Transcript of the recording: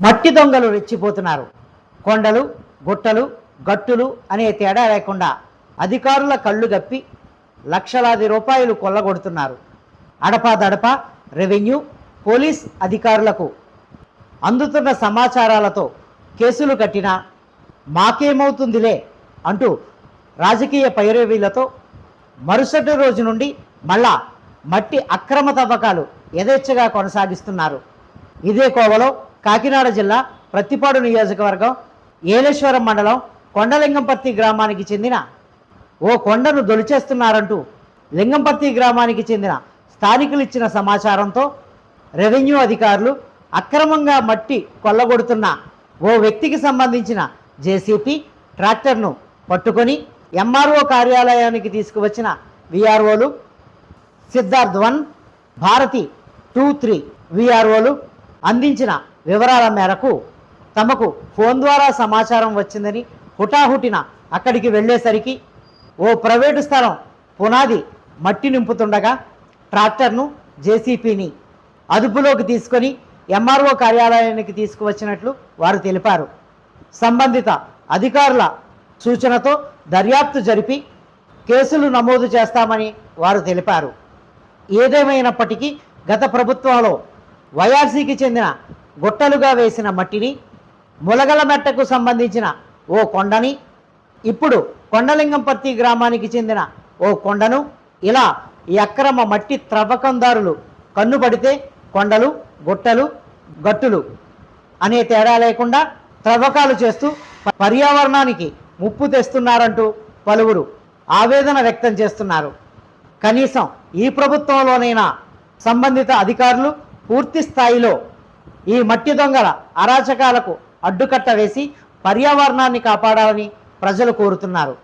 మట్టి దొంగలు రెచ్చిపోతున్నారు. కొండలు గుట్టలు గట్టులు అనే తేడా లేకుండా అధికారుల కళ్ళు గప్పి లక్షలాది రూపాయలు కొల్లగొడుతున్నారు. అడపాదడప రెవెన్యూ పోలీస్ అధికారులకు అందుతున్న సమాచారాలతో కేసులు కట్టినా మాకేమవుతుందిలే అంటూ రాజకీయ పైరవీలతో మరుసటి రోజు నుండి మళ్ళా మట్టి అక్రమ తవ్వకాలు యథేచ్ఛగా కొనసాగిస్తున్నారు. ఇదే కోవలో కాకినాడ జిల్లా ప్రత్తిపాడు నియోజకవర్గం ఏలేశ్వరం మండలం కొండలింగంపర్తి గ్రామానికి చెందిన ఓ కొండను దొలిచేస్తున్నారంటూ లింగంపర్తి గ్రామానికి చెందిన స్థానికులు ఇచ్చిన సమాచారంతో రెవెన్యూ అధికారులు అక్రమంగా మట్టి కొల్లగొడుతున్న ఓ వ్యక్తికి సంబంధించిన జేసీపీ ట్రాక్టర్ను పట్టుకొని ఎంఆర్ఓ కార్యాలయానికి తీసుకువచ్చిన విఆర్ఓలు Siddharth one Bharati two three విఆర్ఓలు అందించిన వివరాల మేరకు తమకు ఫోన్ ద్వారా సమాచారం వచ్చిందని హుటాహుటిన అక్కడికి వెళ్ళేసరికి ఓ ప్రైవేటు స్థలం పునాది మట్టి నింపుతుండగా ట్రాక్టర్ను జేసీపీని అదుపులోకి తీసుకొని ఎంఆర్ఓ కార్యాలయానికి తీసుకువచ్చినట్లు వారు తెలిపారు. సంబంధిత అధికారుల సూచనతో దర్యాప్తు జరిపి కేసులు నమోదు చేస్తామని వారు తెలిపారు. ఏదేమైనప్పటికీ గత ప్రభుత్వంలో వైఆర్సీకి చెందిన గుట్టలుగా వేసిన మట్టిని ములగల మెట్టకు సంబంధించిన ఓ కొండని ఇప్పుడు కొండలింగంపర్తి గ్రామానికి చెందిన ఓ కొండను ఇలా ఈ అక్రమ మట్టి త్రవ్వకందారులు కన్నుపడితే కొండలు గుట్టలు గట్టులు అనే తేడా లేకుండా త్రవ్వకాలు చేస్తూ పర్యావరణానికి ముప్పు తెస్తున్నారంటూ పలువురు ఆవేదన వ్యక్తం చేస్తున్నారు. కనీసం ఈ ప్రభుత్వంలోనైనా సంబంధిత అధికారులు పూర్తి స్థాయిలో ఈ మట్టి దొంగల అరాచకాలకు అడ్డుకట్ట వేసి పర్యావరణాన్ని కాపాడాలని ప్రజలు కోరుతున్నారు.